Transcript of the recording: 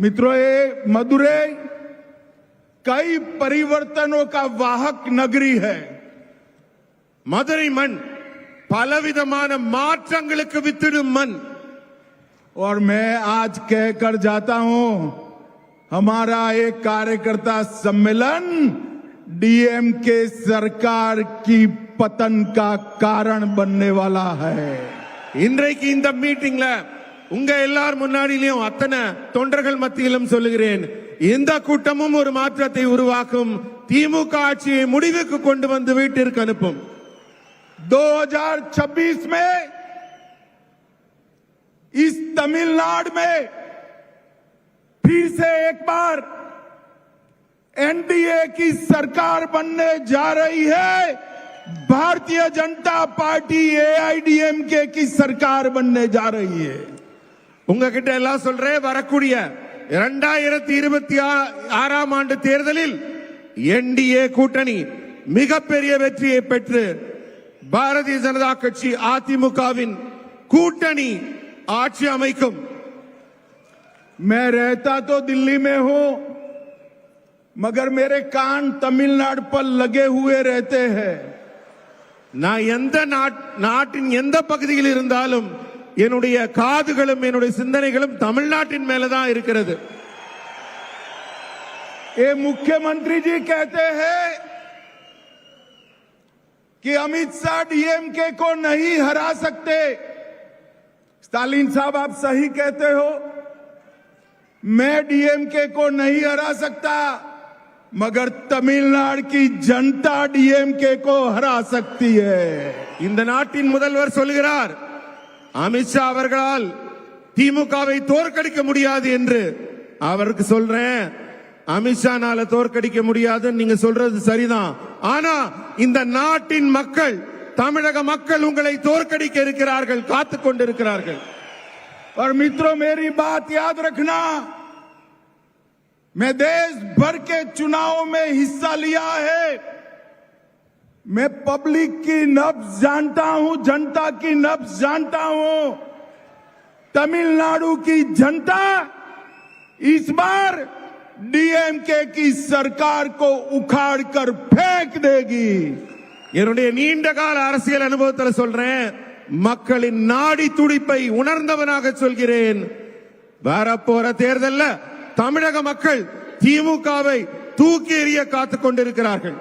मित्रों ये मदुरै कई परिवर्तनों का वाहक नगरी है मन மண் பலவிதமான மாற்றங்களுக்கு வித்திடும் मन और मैं आज कहकर जाता हूं हमारा एक कार्यकर्ता सम्मेलन डीएम के सरकार की पतन का कारण बनने वाला है की इन द मीटिंग लैब உங்க எல்லார் முன்னாடிலயும் அத்தனை தொண்டர்கள் மத்தியிலும் बोलுகிறேன் இந்த கூட்டமும் ஒரு மாற்றத்தை உருவாக்கும் தீமுகாட்சிய முடிவுக்கு கொண்டு வந்து வீடir கனுப்போம் 2026 மே இந்த தமிழ்நாடு மே फिर से एक बार एनडीए की सरकार बनने जा रही है भारतीय जनता पार्टी एआईडीएम के की सरकार बनने जा रही है உங்ககிட்ட எல்லாம் சொல்றேன் வரக்கூடிய இரண்டாயிரத்தி இருபத்தி ஆறாம் ஆண்டு தேர்தலில் என்டிஏ கூட்டணி மிகப்பெரிய வெற்றியை பெற்று பாரதிய ஜனதா கட்சி அதிமுகவின் கூட்டணி ஆட்சி அமைக்கும் மகர் மேரே கான் தமிழ்நாடு பல் லகே ஹுவே ரேத்தே நான் எந்த நாட்டின் எந்த பகுதியில் இருந்தாலும் என்னுடைய मुख्यमंत्री जी कहते हैं कि अमित शाह डीएमके को नहीं हरा सकते स्टालिन साहब आप सही कहते हो मैं डीएमके को नहीं हरा सकता मगर तमिलनाडु की जनता डीएमके को हरा सकती है इंदनाटिन मुदलवर முதல்வர் அமித்ஷா அவர்களால் திமுகவை தோற்கடிக்க முடியாது என்று அவருக்கு சொல்றேன் அமித்ஷானால தோற்கடிக்க முடியாதுன்னு நீங்க சொல்றது சரிதான் ஆனா இந்த நாட்டின் மக்கள் தமிழக மக்கள் உங்களை தோற்கடிக்க இருக்கிறார்கள் காத்து கொண்டிருக்கிறார்கள் और मित्रों मेरी बात याद रखना मैं देश भर के चुनाव में मैं पब्लिक की नब्ज जानता हूं जनता की नब्ज जानता हूं तमिलनाडु की जनता इस बार डीएमके की सरकार को उखाड़ कर फेंक देगी என்னுடைய நீண்ட கால அரசியல் அனுபவத்தில் சொல்றேன் மக்களின் நாடி துடிப்பை உணர்ந்தவனாக சொல்கிறேன் வரப்போற தேர்தல்ல தமிழக மக்கள் திமுகவை தூக்கி எறிய காத்துக் கொண்டிருக்கிறார்கள்